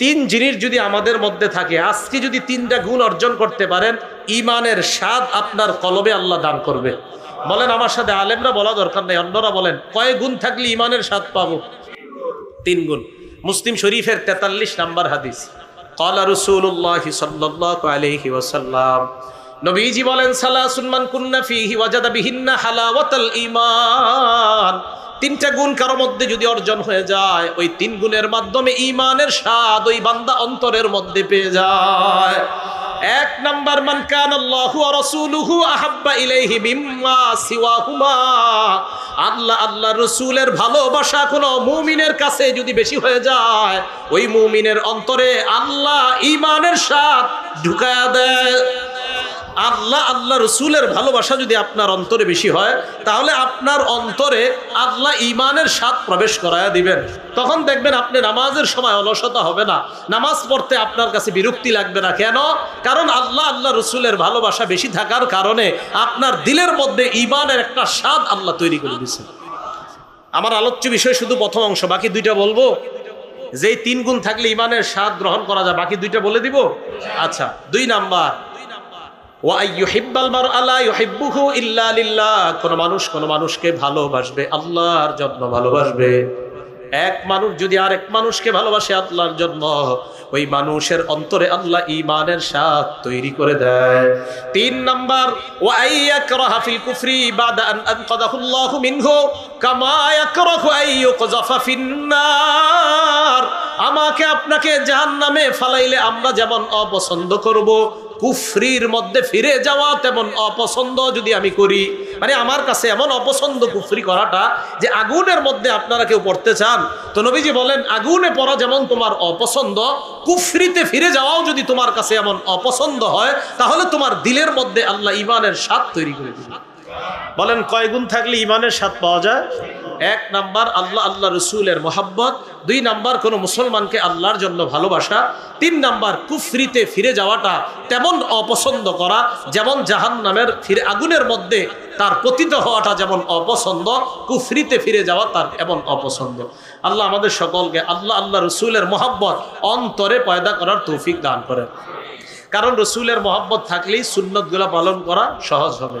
তিন জিনিস যদি আমাদের মধ্যে থাকে, আজকে যদি তিনটা গুণ অর্জন করতে পারেন, ইমানের স্বাদ আপনার কলবে আল্লাহ দান করবে। বলেন, আমার সাথে আলেমরা বলা দরকার নেই, অন্যরা বলেন, কয় গুণ থাকলে ইমানের স্বাদ পাবো? তিন গুণ। মুসলিম শরীফের তেতাল্লিশ নাম্বার হাদিস কলা রসুল্লাহ সাল্লাহ নবীজি বলেন সালা সুলমান কুন্না ওয়াজাদা বিহিন্না ঈমান তিনটা গুণ কারও মধ্যে যদি অর্জন হয়ে যায়, ওই তিন গুণের মাধ্যমে ইমানের স্বাদ ওই বান্দা অন্তরের মধ্যে পেয়ে যায়। এক নাম্বার, মান কান আল্লাহু ওয়া রাসূলুহু আহাব্বা ইলাইহি মিম্মা সিওয়াহুমা। আল্লাহ আল্লাহ রসুলের ভালোবাসা কোনো মুমিনের কাছে যদি বেশি হয়ে যায়, ওই মুমিনের অন্তরে আল্লাহ ইমানের স্বাদ ঢুকায়া দেয়। আল্লাহ আল্লাহ রসুলের ভালোবাসা যদি আপনার অন্তরে বেশি হয়, তাহলে আপনার অন্তরে আল্লাহ ইমানের স্বাদ প্রবেশ করায়া দিবেন। তখন দেখবেন আপনি নামাজের সময় অলসতা হবে না। নামাজ পড়তে আপনার কাছে বিরক্তি লাগবে না। কেন? কারণ আল্লাহ আল্লাহ রসুলের ভালোবাসা বেশি থাকার কারণে আপনার দিলের মধ্যে ইমানের একটা স্বাদ আল্লাহ তৈরি করে দিয়েছেন। আমার আলোচ্য বিষয় শুধু প্রথম অংশ, বাকি দুইটা বলব? যেই তিন গুণ থাকলে ইমানের স্বাদ গ্রহণ করা যায়, বাকি দুইটা বলে দিব? আচ্ছা দুই নাম্বার। কোন মানুষ কোন মানুষকে ভালোবাসবে, আল্লাহর জন্য ভালোবাসবে। এক মানুষ যদি আরেক মানুষকে ভালোবাসে আল্লাহর জন্য, ওই মানুষের অন্তরে আল্লাহ ইমানের স্বাদ তৈরি করে দেয়। তিন নাম্বার ফিন্নার। আমাকে আপনাকে জাহান নামে ফালাইলে আমরা যেমন অপছন্দ করব কুফরির মধ্যে ফিরে যাওয়া তেমন অপছন্দ যদি আমি করি। মানে আমার কাছে এমন অপছন্দ কুফরি করাটা যে আগুনের মধ্যে আপনারা কেউ পড়তে চান। তো নবীজি বলেন, আগুনে পড়া যেমন তোমার অপছন্দ, কুফরিতে ফিরে যাওয়াও যদি তোমার কাছে এমন অপছন্দ হয়, তাহলে তোমার দিলের মধ্যে আল্লাহ ইমানের স্বাদ তৈরি করে দিবে। বলেন, কয় গুণ থাকলে ইমানের স্বাদ পাওয়া যায়? এক নাম্বার আল্লাহ আল্লাহ রসুলের মোহাব্বত, দুই নাম্বার কোনো মুসলমানকে আল্লাহর জন্য ভালোবাসা, তিন নাম্বার কুফরিতে ফিরে যাওয়াটা তেমন অপছন্দ করা, যেমন জাহান নামের ফিরে, আগুনের মধ্যে তার পতিত হওয়াটা যেমন অপছন্দ, কুফরিতে ফিরে যাওয়া তার এমন অপছন্দ। আল্লাহ আমাদের সকলকে আল্লাহ আল্লাহ রসুলের মোহাব্বত অন্তরে পয়দা করার তৌফিক দান করে কারণ রসুলের মোহাব্বত থাকলেই সুন্নতগুলা পালন করা সহজ হবে।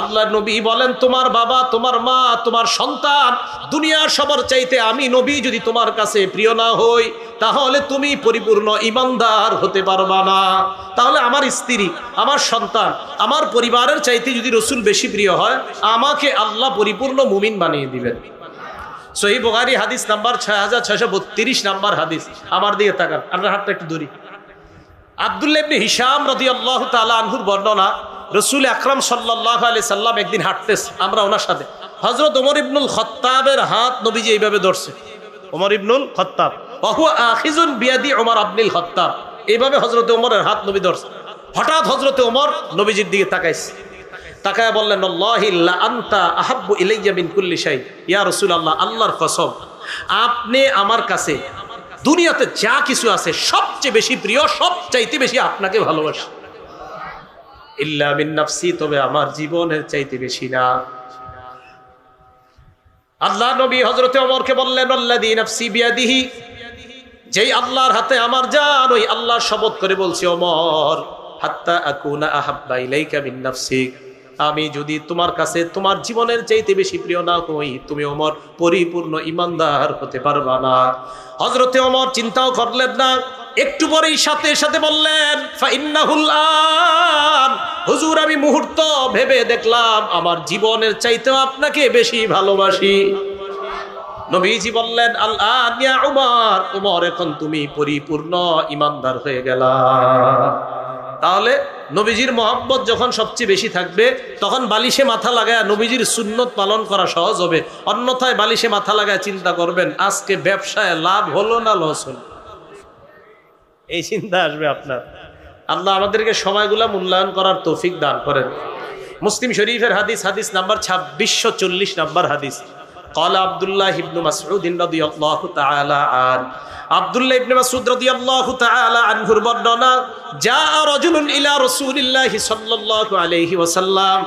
আল্লাহ নবী বলেন, তোমার বাবা, তোমার মা, তোমার সন্তান দুনিয়ার সবার চাইতে আমি নবী যদি তোমার কাছে প্রিয় না হই, তাহলে তুমি পরিপূর্ণ ইমানদার হতে পারবা না। তাহলে আমার স্ত্রী, আমার সন্তান, আমার পরিবারের চাইতে যদি রসুল বেশি প্রিয় হয়, আমাকে আল্লাহ পরিপূর্ণ মুমিন বানিয়ে দিবেন। সহি বোগারি হাদিস নাম্বার ছয় হাজার ছয়শো বত্রিশ নাম্বার হাদিস। আমার দিকে তাকান, আপনার হাতটা একটু দূরি আবদুল্লাহ ইবনে হিসাম রদি আল্লাহ তালা আনহুর বর্ণনা রসুল আকরাম সাল্লাহ আলি সাল্লাম একদিন হাঁটতেস আমরা ওনার সাথে। হজরত ওমর ইবনুল খত্তাবের হাত নবীজি এইভাবে ধরছে। ওমর ইবনুল খত্তাব। অহু আখিজুন বিয়াদি ওমর আবনুল খত্তাব। এইভাবে হজরত ওমরের হাত নবী ধরছে। হঠাৎ হজরতে ওমর নবীজির দিকে তাকাইছে। তাকায় বললেন আন্তা আহাব্বু ইলাইয়া মিন কুল্লি শাই ইয়া রাসূলুল্লাহ আল্লাহর কসম আপনি আমার কাছে দুনিয়াতে যা কিছু আছে সবচেয়ে বেশি প্রিয়, সবচাইতে বেশি আপনাকে ভালোবাসি। ইল্লা নাফসি, তবে আমার জীবনের চাইতে বেশি না। আল্লাহ নবী হজরতে অমরকে বললেন আল্লাদি যেই আল্লাহর হাতে আমার জান, ওই আল্লাহর শপথ করে বলছি অমর হাত্তা আকুনা আহাব্বা ইলাইকা আমি যদি তোমার কাছে তোমার জীবনের চাইতে বেশি প্রিয় না হই, তুমি অমর পরিপূর্ণ ইমানদার হতে পারবা না। হজরতে অমর চিন্তাও করলেন না, একটু পরেই সাথে সাথে বললেন হুজুর, আমি মুহূর্ত ভেবে দেখলাম, আমার জীবনের চাইতেও আপনাকে বেশি ভালোবাসি। নবীজি বললেন আল্লাহ উমার। উমর, এখন তুমি পরিপূর্ণ ইমানদার হয়ে গেলা। তাহলে নবীজির মহব্বত যখন সবচেয়ে বেশি থাকবে, তখন বালিশে মাথা লাগায় নবীজির সুন্নত পালন করা সহজ হবে। অন্যথায় বালিশে মাথা লাগায় চিন্তা করবেন, আজকে ব্যবসায় লাভ হলো না লস হলো? এই চিন্তা আসবে আপনার। আল্লাহ আমাদেরকে সময়গুলা মূল্যায়ন করার তৌফিক দান করেন। মুসলিম শরীফের হাদিস হাদিস নাম্বার ছাব্বিশশো চল্লিশ নাম্বার হাদিস। কলা আবদুল্লাহ ইবনু মাসউদ্দিন রাদিয়াল্লাহু তাআলা আন আবদুল্লাহ ইবনে মাসউদ রাদিয়াল্লাহু তাআলা আনহুর বর্ণনা যা রাজুলুন ইলা রাসূলিল্লাহ সাল্লাল্লাহু আলাইহি ওয়াসাল্লাম।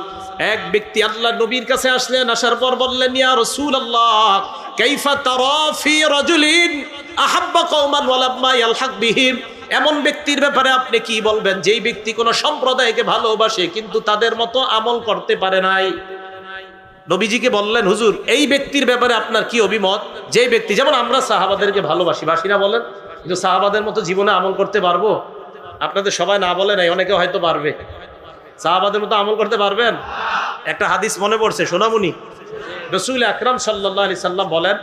এক ব্যক্তি আল্লাহ নবীর কাছে আসলেন, আসার পর বললেন, ইয়া রাসূলুল্লাহ, কাইফা তারা ফি রাজুলিন আহাব্বা কওমান ওয়া লাম্মা ইয়ালহাক বিহিম? এমন ব্যক্তির ব্যাপারে আপনি কি বলবেন? যেই ব্যক্তি কোনো সম্প্রদায়কে ভালোবাসে, কিন্তু তাদের মতো আমল করতে পারে নাই। নবীজিকে বললেন, হুজুর, এই ব্যক্তির ব্যাপারে আপনার কি অভিমত? যে ব্যক্তি যেমন আমরা সাহাবাদেরকে ভালোবাসি বাসি না বলেন, কিন্তু সাহাবাদের মতো জীবনে আমল করতে পারব? আপনাদের সবাই না বলে নাই, অনেকে হয়তো পারবে। সাহাবাদের মতো আমল করতে পারবেন? একটা হাদিস মনে পড়ছে, সোনামুনি। রসুল আকরাম সাল্লাহ আলি সাল্লাম বলেন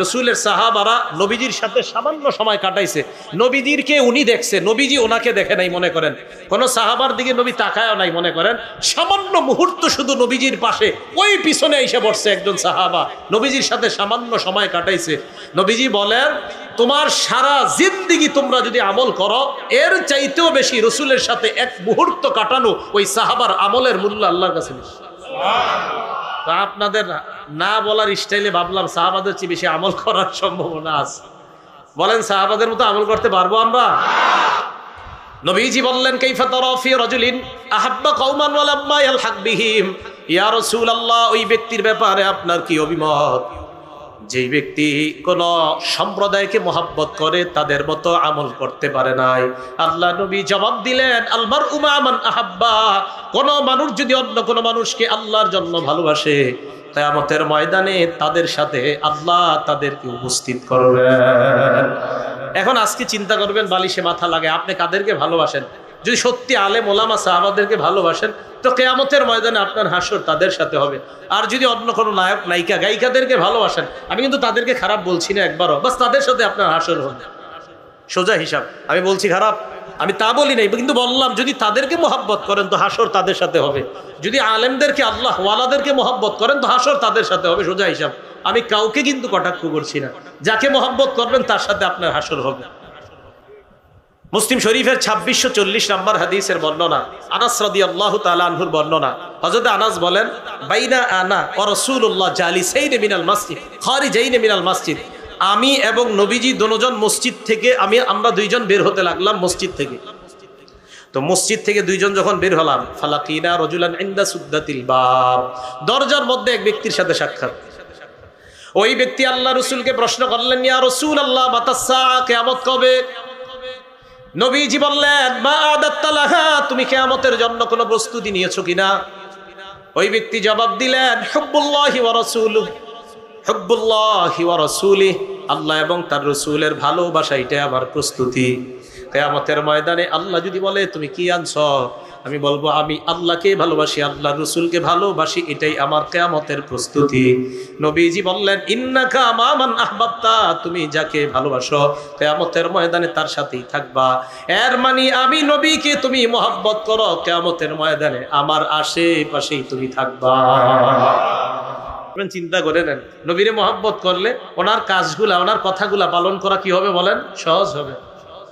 রসুলের সাহাবারা নবীজির সাথে সামান্য সময় কাটাইছে। নবীজিরকে উনি দেখছে, নবীজি ওনাকে দেখে নাই মনে করেন। কোন সাহাবার দিকে নবী তাকায়ও নাই মনে করেন। সামান্য মুহূর্ত শুধু নবীজির পাশে, ওই পিছনে এসে বসছে একজন সাহাবা। নবীজির সাথে সামান্য সময় কাটাইছে। নবীজি বলেন তোমার সারা জিন্দিগি তোমরা যদি আমল করো, এর চাইতেও বেশি রসুলের সাথে এক মুহূর্ত কাটানো ওই সাহাবার আমলের মূল্য আল্লাহর কাছে তা আপনাদের না বলার স্টাইলে ভাবলাম সাহাবাদের চেয়ে বেশি আমল করার সম্ভাবনা আছে। বলেন, সাহাবাদের মতো আমল করতে পারব আমরা? নবীজি বললেন, কাইফা তারাফি রাজুলিন আহাব্বা কওমান ওয়ালাম্মা ইয়ালহাক বিহিম। ইয়া রাসূলুল্লাহ, ওই ব্যক্তির ব্যাপারে আপনার কি অভিমত? যেই ব্যক্তি কোন সম্প্রদায়কে মোহাব্বত করে, তাদের মতো আমল করতে পারে নাই। আল্লাহ নবী জবাব দিলেন আলমার উমামান আহাব্বা, কোন মানুষ যদি অন্য কোন মানুষকে আল্লাহর জন্য ভালোবাসে, কেয়ামতের ময়দানে তাদের সাথে আল্লাহ তাদেরকে উপস্থিত করবেন। এখন আজকে চিন্তা করবেন, বালিশে মাথা লাগে, আপনি কাদেরকে ভালোবাসেন? যদি সত্যি আলেম, ওলামা, সাহাবাদেরকে ভালোবাসেন, তো কেয়ামতের ময়দানে আপনার হাসর তাদের সাথে হবে। আর যদি অন্য কোনো নায়ক, নায়িকা, গায়িকাদেরকে ভালোবাসেন, আমি কিন্তু তাদেরকে খারাপ বলছি না একবারও, বাস তাদের সাথে আপনার হাসর হবে। সোজা হিসাব, আমি বলছি খারাপ, আমি তা বলি নাই, কিন্তু বললাম, যদি তাদেরকে মোহাব্বত করেন, তো হাসর তাদের সাথে হবে। যদি আলেমদেরকে, আল্লাহ ওয়ালাদেরকে মোহাব্বত করেন, তো হাসর তাদের সাথে হবে, সোজা হিসাব। আমি কাউকে কিন্তু কটাক্ষ করছি না। যাকে মোহাব্বত করবেন, তার সাথে আপনার হাসর হবে। মুসলিম শরীফের ছাব্বিশশো চল্লিশ নম্বর হাদিসের বর্ণনা, আনাস রদি আল্লাহ তালাহুর বর্ণনা। হজরত আনাস বলেন, বাইনা আনা ও রসুল্লাহ জালি সেই মিনাল মসজিদ খরি যেই মিনাল মসজিদ। আমি এবং নবীজি দোনোজন মসজিদ থেকে, আমি, আমরা দুইজন বের হতে লাগলাম মসজিদ থেকে। তো মসজিদ থেকে দুইজন যখন বের হলাম, ফালাকিনা রজুলান ইন্দা সুদ্দাতিল বাব। দরজার মধ্যে এক ব্যক্তির সাথে সাক্ষাৎ। ওই ব্যক্তি আল্লাহ রসুলকে প্রশ্ন করলেন, ইয়া রসুল আল্লাহ বাতাসা কেমত কবে? নবীজি বললেন, মা আদাত্তালাহা তুমি কেয়ামতের জন্য কোনো প্রস্তুতি নিয়েছো কিনা? ওই ব্যক্তি জবাব দিলেন, হব্বুল্লাহি ওয়া রাসূলু হব্বুল্লাহি ওয়া রাসূলি আল্লাহ এবং তার রসুলের ভালোবাসা এটাই আমার প্রস্তুতি। কেয়ামতের ময়দানে আল্লাহ যদি বলে, তুমি কি আনছো? আমি বলব, আমি আল্লাহকে ভালোবাসি, আল্লাহ রসুলকে ভালোবাসি, এটাই আমার কেয়ামতের প্রস্তুতি। নবীজি বললেন, ইন্নাকা মামান আহবাবতা, তুমি যাকে ভালোবাসো, কেয়ামতের ময়দানে তার সাথেই থাকবা। এর মানে আমি নবীকে তুমি মোহাব্বত করো, কেয়ামতের ময়দানে আমার আশেপাশেই তুমি থাকবা। চিন্তা করে নেন, নবীরে মোহাব্বত করলে ওনার কাজগুলা, ওনার কথাগুলা পালন করা কি হবে বলেন? সহজ হবে।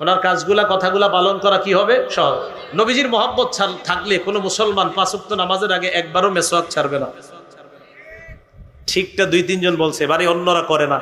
ওনার কাজগুলা, কথাগুলা পালন করা কি হবে? সহজ নবীজির মোহাব্বত থাকলে কোনো মুসলমান পাঁচক্ত নামাজের আগে একবারও মেসোয়াক ছাড়বে না। ঠিকটা দুই, তিনজন বলছে বাড়ি অন্যরা করে না।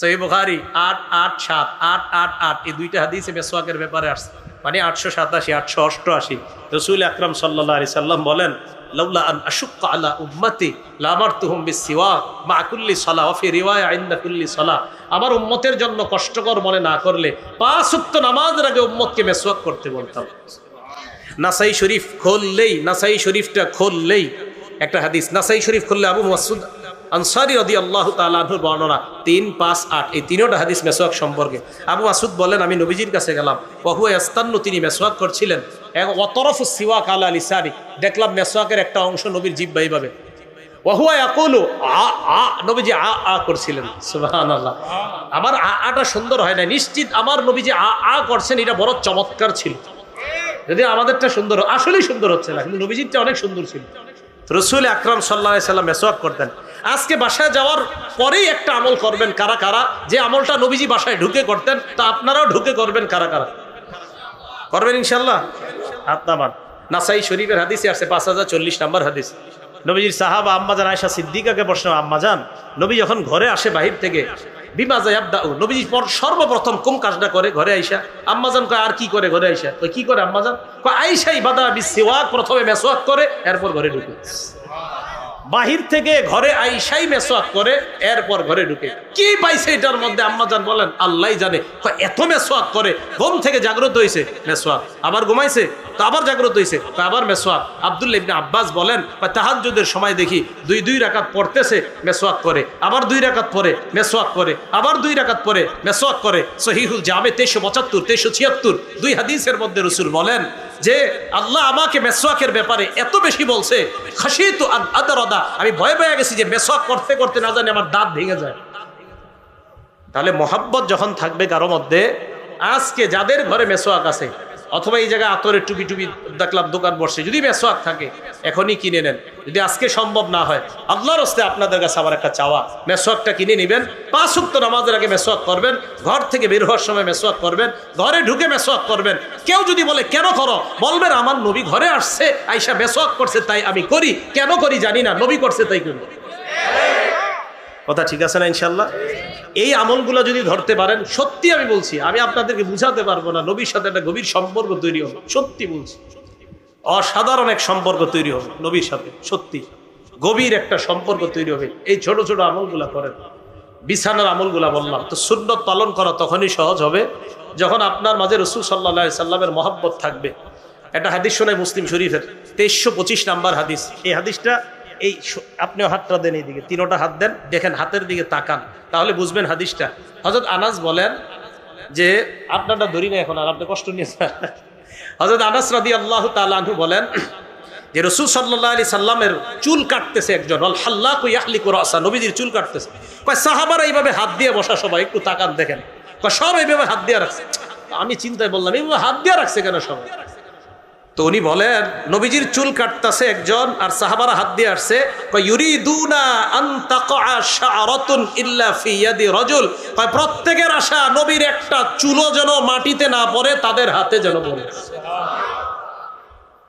সহি বুখারি, আট আট, সাত, আট আট আট, এই দুইটা হাদিসে মেসোয়াকের ব্যাপারে আসছে। মানে আটশো সাতাশি, আটশো অষ্টআশি। রসুল আকরাম সাল্লাহ আলি সাল্লাম বলেন লাউলা আন আশুক্কা আলা উম্মতি লামারতুহুম বিসিওয়াক, মা কুল্লি সালাহ ফি রিওয়ায়া ইনদা কুল্লি সালাহ আমার উম্মতের জন্য কষ্টকর মনে না করলে পাঁচ উক্ত নামাজের আগে উম্মতকে মেসওয়াক করতে বলতাম। নাসাই শরীফ খুললেই, নাসাই শরীফটা খুললেই, একটা হাদিস, নাসাই শরীফ খুললে আবু মাসুদ আনসারি রদি আল্লাহ তালুর বর্ণনা, তিন, পাঁচ, আট, এই তিনোটা হাদিস মেসোয়াক সম্পর্কে। আবু মাসুদ বলেন, আমি নবীজির কাছে গেলাম বহু আস্তান্ন তিনি মেসোয়াক করছিলেন। অতরফ সিওয়াক আলা লিসারি দেখলাম মেসোয়াকের একটা অংশ নবীর জিব্বা এইভাবে আ আ, নবীজি আ আ করছিলেন আমার আ, আটা সুন্দর হয় না নিশ্চিত আমার নবীজি আ আ করছেন, এটা বড় চমৎকার ছিল। যদি আমাদেরটা সুন্দর, আসলেই সুন্দর হচ্ছে না, কিন্তু নবীজিরটা অনেক সুন্দর ছিল। রসুল আকরাম সাল্লাহ মেসোয়াক করতেন। আজকে বাসায় যাওয়ার পরেই একটা আমল করবেন কারা কারা? যে আমলটা নবীজি বাসায় ঢুকে করতেন, তা আপনারাও ঢুকে করবেন কারা কারা? করবেন ইনশাল্লাহ হাত নামান নাসাই শরীফের হাদিসে আসছে পাঁচ হাজার চল্লিশ নাম্বার হাদিস। নবীজির সাহাবা আম্মাজান আয়সা সিদ্দিকাকে প্রশ্ন, আম্মাজান, নবী যখন ঘরে আসে বাহির থেকে বিমা জায়াবদাউ নবীজি পর- সর্বপ্রথম কোন কাজটা করে ঘরে আইসা আম্মাজান কয়, আর কি করে ঘরে আইসা কয়, কি করে আম্মাজান? কয় আইসাই বাদা বিসিওয়াক, প্রথমে মেসোয়াক করে, এরপর ঘরে ঢুকে। বাহির থেকে ঘরে আইসাই মেসোয়াক করে, এরপর ঘরে ঢুকে। কি পাইছে এটার মধ্যে? আম্মাজান বলেন, আল্লাহ জানে। এত মেসোয়াক করে, ঘুম থেকে জাগ্রত হয়েছে মেসোয়াক। আবার ঘুমাইছে? তো আবার জাগ্রত হয়েছে কয় আবার মেসোয়াক। আব্দুল্লাহ ইবনে আব্বাস বলেন বা তাহাজ্জুদের সময় দেখি দুই দুই রাকাত পড়তেছে, মেসোয়াক করে। আবার দুই রাকাত পরে মেসোয়াক করে। আবার দুই রাকাত পরে মেসোয়াক করে। সহিহুল জামে তেইশশো পঁচাত্তর, তেইশশো ছিয়াত্তর। দুই হাদিসের মধ্যে রসুল বলেন যে আল্লাহ আমাকে মেসোয়াকের ব্যাপারে এত বেশি বলছে খাসি তো আদারদা। আমি ভয় পেয়ে গেছি যে মেসোয়াক করতে করতে না জানি আমার দাঁত ভেঙে যায়। তাহলে মোহাব্বত যখন থাকবে কারও মধ্যে, আজকে যাদের ঘরে মেসোয়াক আছে অথবা এই জায়গায় আতরের টুপি টুপি দেখলাম দোকান বসে, যদি মেসোয়াক থাকে, এখনই কিনে নেন। যদি আজকে সম্ভব না হয়, আল্লাহর হস্তে আপনাদের কাছে আবার একটা চাওয়া মেসোয়াকটা কিনে নেবেন। পাঁচ উক্ত নামাজের আগে মেসোয়াক করবেন, ঘর থেকে বের হওয়ার সময় মেসোয়াক করবেন, ঘরে ঢুকে মেসোয়াক করবেন। কেউ যদি বলে, কেন করো? বলবেন, আমার নবী ঘরে আসছে আইসা মেসোয়াক করছে, তাই আমি করি। কেন করি জানি না, নবী করছে, তাই করি কথা ঠিক আছে না ইনশাল্লাহ এই আমলগুলো যদি ধরতে পারেন, সত্যি আমি বলছি, আমি আপনাদেরকে বুঝাতে পারব না, নবীর সাথে একটা গভীর সম্পর্ক তৈরি হবে, সত্যি বলছি। অসাধারণ এক সম্পর্ক তৈরি হবে নবীর সাথে, সত্যি। গভীর একটা সম্পর্ক তৈরি হবে, এই ছোট ছোট আমলগুলা করেন। বিছানার আমলগুলা বললাম, তো সুন্নত পালন করা তখনই সহজ হবে যখন আপনার মাঝে রসুল সাল্লাহ সাল্লামের মহাব্বত থাকবে। একটা হাদিস শোনায় মুসলিম শরীফের, তেইশশো পঁচিশ নাম্বার হাদিস। এই হাদিসটা এই আপনিও হাতটা দেন এইদিকে, তিনোটা হাত দেন, দেখেন হাতের দিকে তাকান, তাহলে বুঝবেন হাদিসটা। হজরত আনাস বলেন যে, আপনারটা ধরি না এখন আর আপনি কষ্ট নিয়েছেন হজরত আনাস রাদি আল্লাহ তালু বলেন যে, রসুল সাল্লাহ আলি সাল্লামের চুল কাটতেছে একজন, অল হাল্লা কুয়াহলি আসা নবীজির চুল কাটতেছে। কয়, সাহাবারা এইভাবে হাত দিয়ে বসা সবাই, একটু তাকান দেখেন। কয়, সব এইভাবে হাত দিয়ে রাখছে। আমি চিন্তায় বললাম, এইভাবে হাত দিয়ে রাখছে কেন সবাই? তো উনি বলেন, নবীজির চুল কাটতাছে একজন আর সাহাবারা হাত দিয়ে আসছে প্রত্যেকের আশা নবীর একটা চুলও যেন মাটিতে না পড়ে, তাদের হাতে যেন পড়ে।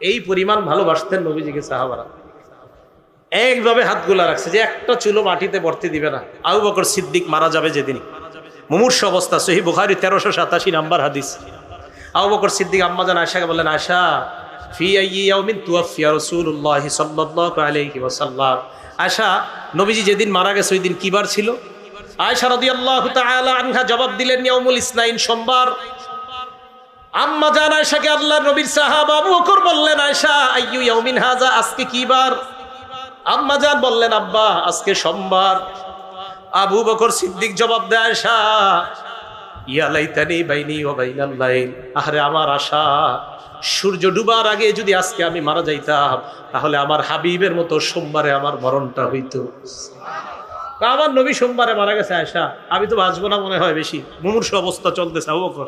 এই পরিমাণ ভালোবাসতেন নবীজিকে সাহাবারা। একভাবে হাতগুলা রাখছে যে একটা চুলো মাটিতে পড়তে দিবে না। আবু বকর সিদ্দিক মারা যাবে যেদিন। মুমূর্ষ অবস্থা সহি বুখারি তেরোশো সাতাশি নাম্বার হাদিস। আবু বকর সিদ্দিক আম্মাজান আয়সাকে বললেন আয়সা ফি আইয়াউমিন তুয়াফিয়া রাসূলুল্লাহ সাল্লাল্লাহু আলাইহি ওয়াসাল্লাম। আয়সা নবীজি যেদিন মারা গেছে ওই দিন কি বার ছিল? আয়সা রাদিয়াল্লাহু তাআলা আনহা জবাব দিলেন, ইয়াউমুল ইসনাইন সোমবার। আম্মা জান আয়সাকে আল্লাহ নবীর সাহাবা আবু বকর বললেন আয়সা আইয়ু ইয়াউমিন হাজা আজকে কি বার? আম্মা জান বললেন, আব্বা, আজকে সোমবার। আবু বকর সিদ্দিক জবাব দেয় আয়সা ইয়া লাইতানি বাইনি ও বাইনাল আহারে, আমার আশা, সূর্য ডুবার আগে যদি আজকে আমি মারা যাইতাম, তাহলে আমার হাবিবের মতো সোমবারে আমার মরণটা হইতো। আমার নবী সোমবারে মারা গেছে আয়সা আমি তো বাঁচবো না মনে হয় বেশি। মুমূর্ষ অবস্থা চলতেছে, আবু বকর।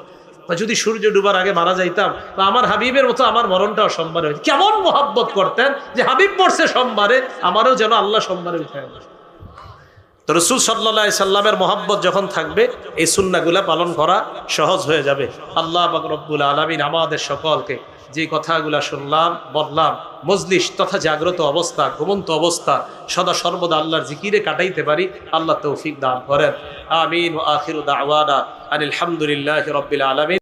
যদি সূর্য ডুবার আগে মারা যাইতাম, তো আমার হাবিবের মতো আমার মরণটাও সোমবারে হইতো। কেমন মোহাব্বত করতেন যে হাবিব পড়ছে সোমবারে, আমারও যেন আল্লাহ সোমবারে উঠে তো রসুল সাল্লা সাল্লামের মহাব্বত যখন থাকবে, এই সুন্নাগুলা পালন করা সহজ হয়ে যাবে। আল্লাহ রব্বুল আলমিন আমাদের সকলকে যে কথাগুলা শুনলাম, বললাম, মজলিস তথা জাগ্রত অবস্থা, ঘুমন্ত অবস্থা, সদা সর্বদা আল্লাহর জিকিরে কাটাইতে পারি, আল্লাহ তৌফিক দান করেন। আমিন ও আখির দাওয়ানা আনিল আলমিন।